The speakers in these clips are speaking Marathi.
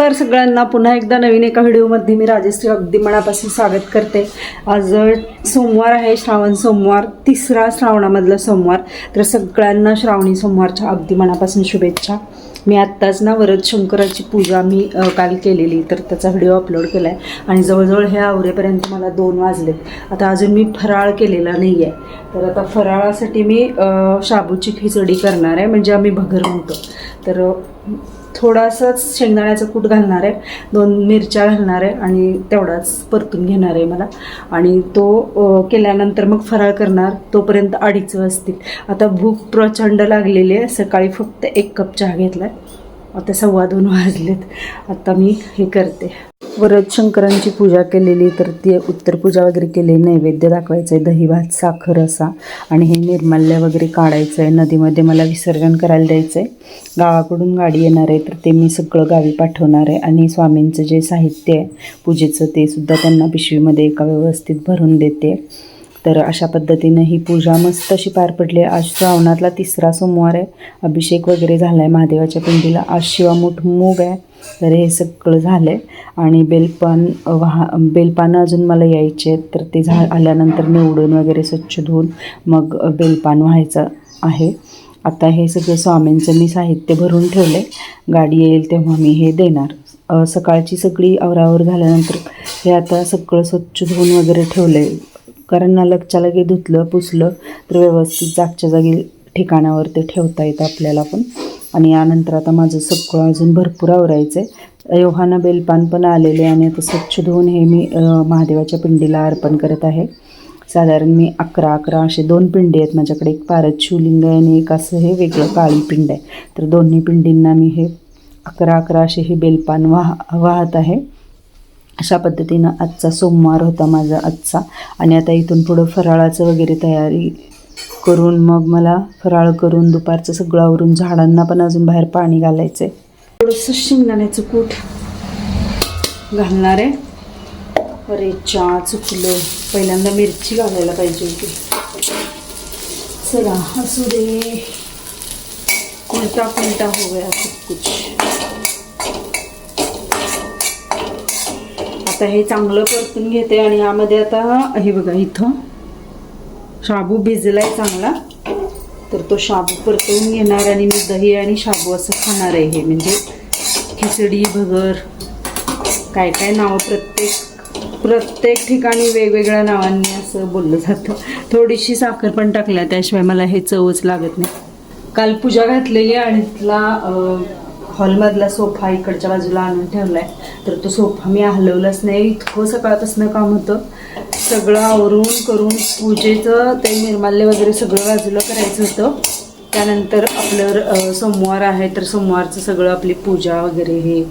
नमस्कार सगळ्यांना. पुन्हा एकदा नवीन एका व्हिडिओमध्ये मी राजेश्री अगदी मनापासून स्वागत करते. आज सोमवार आहे श्रावण सोमवार तिसरा श्रावणामधला सोमवार. तर सगळ्यांना श्रावणी सोमवारच्या अगदी मनापासून शुभेच्छा. मी आत्ताच ना वरद शंकराची पूजा मी काल केलेली तर त्याचा व्हिडिओ अपलोड केला आहे आणि जवळजवळ हे आवरेपर्यंत मला दोन वाजलेत. आता अजून मी फराळ केलेला नाही आहे तर आता फराळासाठी मी शाबूची खिचडी करणार आहे. म्हणजे आम्ही भगर म्हणतो. तर थोडासाच शेंगदाण्याचं कूट घालणार आहे. दोन मिरच्या घालणार आहे आणि तेवढाच परतून घेणार आहे मला. आणि तो केल्यानंतर मग फराळ करणार. तोपर्यंत अडीच वाजतील. आता भूक प्रचंड लागलेली आहे. सकाळी फक्त एक कप चहा घेतला आहे आता सव्वा दोन वाजलेत. आता मी हे करते. वरद शंकरांची पूजा केलेली तर ती उत्तर पूजा वगैरे केली नैवेद्य दाखवायचं आहे दही भात साखर असा. आणि हे निर्माल्य वगैरे काढायचं आहे नदीमध्ये मला विसर्जन करायला द्यायचं आहे गावाकडून गाडी येणार आहे तर ते मी सगळं गावी पाठवणार आहे. आणि स्वामींचं जे साहित्य आहे पूजेचं ते सुद्धा त्यांना पिशवीमध्ये एका व्यवस्थित भरून देते. तर अशा पद्धतीनं ही पूजा मस्त अशी पार पडली. आहे आज श्रावणातला तिसरा सोमवार आहे. अभिषेक वगैरे झाला आहे महादेवाच्या पिंडीला. आज शिवामूठ मूग आहे. तर हे सगळं झालं आहे आणि बेलपान वाहा बेलपानं अजून मला यायचे आहेत तर ते झा आल्यानंतर निवडून वगैरे स्वच्छ धुवून मग बेलपान व्हायचं आहे. आता हे सगळं स्वामींचं मी साहित्य भरून ठेवलं आहे गाडी येईल तेव्हा मी हे देणार. सकाळची सगळी आवरावर झाल्यानंतर हे आता सगळं स्वच्छ धुवून वगैरे ठेवलं आहे कारण ना लगच्या लगे धुतलं पुसलं तर व्यवस्थित जागच्या जागी ठिकाणावर ते ठेवता येतं आपल्याला पण. आणि यानंतर आता माझं सगळं अजून भरपूर आवरायचं आहे योहाना बेलपान पण आलेले आणि आता स्वच्छ धुवून हे मी महादेवाच्या पिंडीला अर्पण करत आहे. साधारण मी अकरा अकरा असे दोन पिंडी आहेत माझ्याकडे. एक पारद शिवलिंग आहे आणि एक असं हे वेगळं काळी पिंड आहे. तर दोन्ही पिंडींना मी हे अकरा अकरा असे हे बेलपान वाह वाहत आहे. अशा पद्धतीनं आजचा सोमवार होता माझा आजचा. आणि आता इथून पुढं फराळाचं वगैरे तयारी करून मग मला फराळ करून दुपारचं सगळं आवरून झाडांना पण अजून बाहेर पाणी घालायचं आहे थोडंसं शेंगदाण्याचं कूट घालणार आहे. अरे चा चुकलं. पहिल्यांदा मिरची घालायला पाहिजे होती. चला असू दे. उलटा पुलटा हो गया सब कुछ. आता हे चांगलं परतून घेते आणि यामध्ये आता हे बघा इथं शाबू भिजलाय चांगला. तर तो शाबू परतवून घेणार आणि मी दही आणि शाबू असं खाणार आहे हे. म्हणजे खिचडी भगर काय काय नावं प्रत्येक प्रत्येक ठिकाणी वेगवेगळ्या नावांनी असं बोललं जातं. थोडीशी साखर पण टाकल्या त्याशिवाय मला हे चवच लागत नाही. काल पूजा घातलेली आणि तिथला हॉलमधला सोफा इकडच्या बाजूला आणून ठेवला आहे तर तो सोफा मी हलवलाच नाही. इतकं सकाळपासून काम होतं. सगळं आवरून करून पूजेचं ते निर्माल्य वगैरे सगळं बाजूला करायचं होतं. त्यानंतर आपलं सोमवार आहे तर सोमवारचं सगळं आपली पूजा वगैरे हे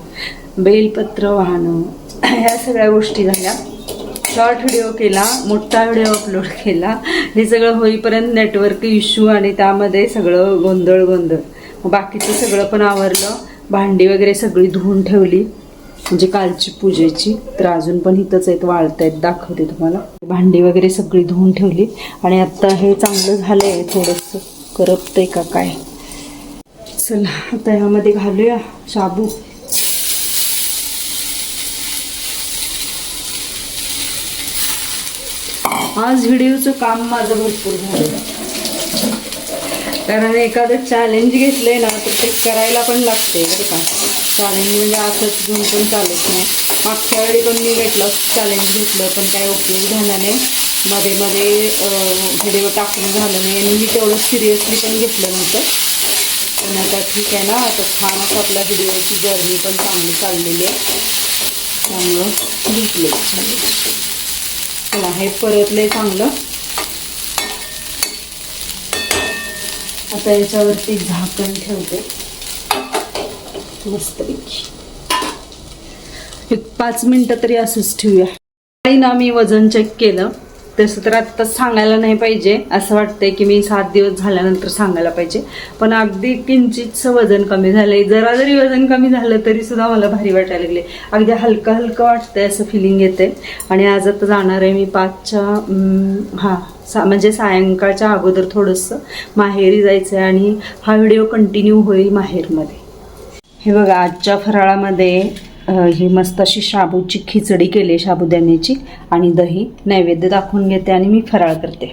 बेलपत्र वाहनं ह्या सगळ्या गोष्टी झाल्या. शॉर्ट व्हिडिओ केला मोठा व्हिडिओ अपलोड केला. हे सगळं होईपर्यंत नेटवर्क इश्यू आणि त्यामध्ये सगळं गोंधळ गोंधळ. बाकीचं सगळं पण आवरलं. भांडी वगैरे सगळी धुवून ठेवली. म्हणजे कालची पूजेची तर अजून पण इथंच आहेत वाळत आहेत दाखवते तुम्हाला. भांडी वगैरे सगळी धुवून ठेवली. आणि आता हे चांगलं झालंय थोडंसं करपतंय का काय. चला आता ह्यामध्ये घालूया शाबू. आज व्हिडिओचं काम माझं भरपूर झालं कारण एखादं चॅलेंज घेतलंय ना तर ते करायला पण लागते बरं का. चॅलेंज म्हणजे असंच घेऊन पण चालत नाही. मागच्या वेळी पण मी वेट लॉस चॅलेंज घेतलं पण काय उपयोग झाला नाही. मध्ये मध्ये व्हिडिओ टाकून झालं नाही आणि मी तेवढं सिरियसली पण घेतलं नव्हतं. पण आता ठीक आहे ना आता छान असं आपल्या व्हिडिओची जर्नी पण चांगली चाललेली आहे. त्यामुळं घेतले चला हे परतले चांगलं. आता याच्यावरती झाकण ठेवते. मस्तपैकी. एक पाच मिनिटं तरी असंच ठेवूया. काही ना मी वजन चेक केलं. तसं तर आत्ता सांगायला नाही पाहिजे. असं वाटतंय की मी सात दिवस झाल्यानंतर सांगायला पाहिजे. पण अगदी किंचितचं वजन कमी झालंय. जरा जरी वजन कमी झालं तरी सुद्धा मला भारी वाटायला लागले. अगदी हलकं हलकं वाटतंय असं फिलिंग येते आणि आज आता जाणार आहे मी पाचच्या हां सा म्हणजे सायंकाळच्या अगोदर थोडंसं माहेरी जायचं आहे आणि हा व्हिडिओ कंटिन्यू होईल माहेरमध्ये. हे बघा आजच्या फराळामध्ये ही मस्त अशी शाबूची खिचडी केली आहे साबुदाण्याची आणि दही. नैवेद्य दाखवून घेते आणि मी फराळ करते.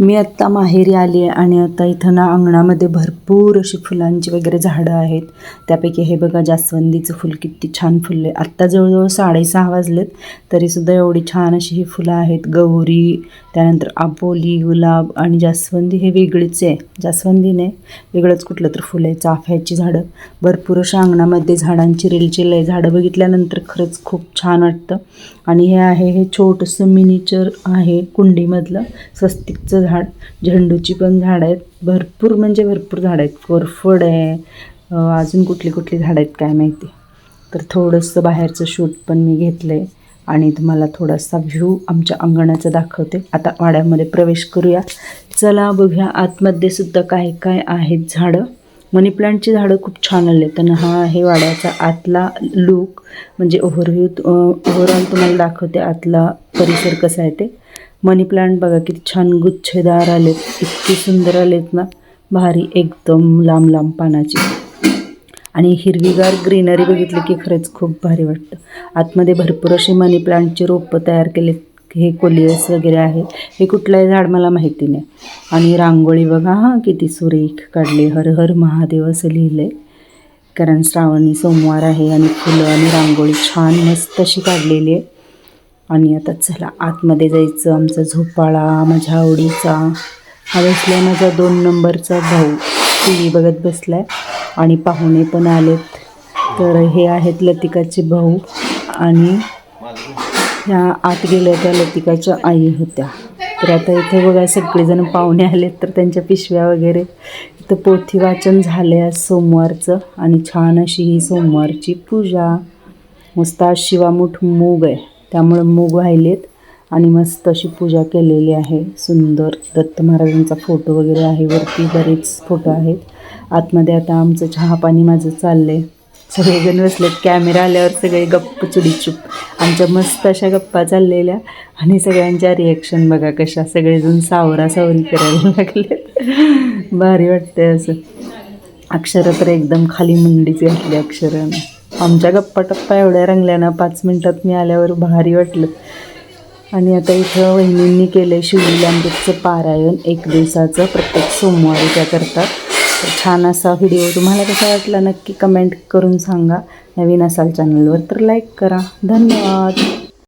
मी आत्ता माहेरी आली आहे आणि आता इथं ना अंगणामध्ये भरपूर अशी फुलांची वगैरे झाडं आहेत. त्यापैकी हे बघा जास्वंदीचं फुल किती छान फुलले. आत्ता जवळजवळ साडेसहा वाजलेत तरीसुद्धा एवढी छान अशी ही फुलं आहेत. गौरी त्यानंतर आपोली गुलाब आणि जास्वंदी हे वेगळीच आहे. जास्वंदीने वेगळंच कुठलं तर फुलं आहे. चाफ्याची झाडं. भरपूर अशा अंगणामध्ये झाडांची रेलचेल आहे झाडं बघितल्यानंतर खरंच खूप छान वाटतं. आणि हे आहे हे छोटंसं मिनिचर आहे कुंडीमधलं स्वस्तिकचं झाड. झेंडूची पण झाडं आहेत. भरपूर म्हणजे भरपूर झाडं आहेत. कोरफड आहे. अजून कुठली कुठली झाडं आहेत काय माहिती. तर थोडंसं बाहेरचं शूट पण मी घेतलं आहे आणि तुम्हाला थोडासा व्ह्यू आमच्या अंगणाचा दाखवते. आता वाड्यामध्ये प्रवेश करूया. चला बघूया आतमध्ये सुद्धा काय काय आहेत झाडं. मनी प्लांटची झाडं खूप छान आले तर हा आहे वाड्याचा आतला लूक म्हणजे ओव्हरव्ह्यू ओव्हरऑल तुम्हाला दाखवते आतला परिसर कसा आहे ते. मनी प्लांट बघा किती छान गुच्छेदार आलेत इतकी सुंदर आलेत ना. भारी एकदम लांब लांब पानाची. आणि हिरवीगार ग्रीनरी बघितली की खरंच खूप भारी वाटतं. आतमध्ये भरपूर अशी मनी प्लांटची रोपं तयार केलेत. हे कोलियस वगैरे आहे हे कुठलंही झाड मला माहिती नाही. आणि रांगोळी बघा हां किती सुरेख काढली हर हर महादेव असं लिहिलं आहे कारण श्रावणी सोमवार आहे आणि फुलं आणि रांगोळी छान मस्त अशी काढलेली आहे. आणि आता चला आतमध्ये जायचं आमचा झोपाळा माझ्या आवडीचा. हा बसला माझा दोन नंबरचा भाऊ टी व्ही बघत बसलाय. आणि पाहुणे पण आलेत. तर हे आहेत लतिकाचे भाऊ आणि ह्या आत गेल्या त्या लतिकाच्या आई होत्या. तर आता इथे बघा सगळेजण पाहुणे आलेत तर त्यांच्या पिशव्या वगैरे. इथं पोथी वाचन झाले आज सोमवारचं आणि छान अशी ही सोमवारची पूजा. मस्त आज शिवामूठ मूग आहे त्यामुळं मूग वाहिलेत आणि मस्त अशी पूजा केलेली आहे. सुंदर दत्त महाराजांचा फोटो वगैरे आहे वरती बरेच फोटो आहेत. आतमध्ये आता आमचं चहा पाणी माझं चाललं आहे सगळेजण बसलेत कॅमेरा आल्यावर सगळे गप्प चुडीचूप. आमच्या मस्त अशा गप्पा चाललेल्या आणि सगळ्यांच्या रिॲक्शन बघा कशा सगळेजण सावरा सावरी करायला लागलेत. भारी वाटतंय असं. अक्षरं तर एकदम खाली मुंडीच घातली अक्षरानं आमच्या गप्पा टप्पा एवढ्या रंगल्या ना पाच मिनटात मी आल्यावर भारी वाटलं. आणि आता इथं वहिनींनी केलं आहे शिवलीलामृतचं पारायण एक दिवसाचं प्रत्येक सोमवारी त्या करतात छान असा व्हिडिओ तुम्हाला कसा वाटला नक्की कमेंट करून सांगा. नवीन असाल चॅनलवर तर लाईक करा. धन्यवाद.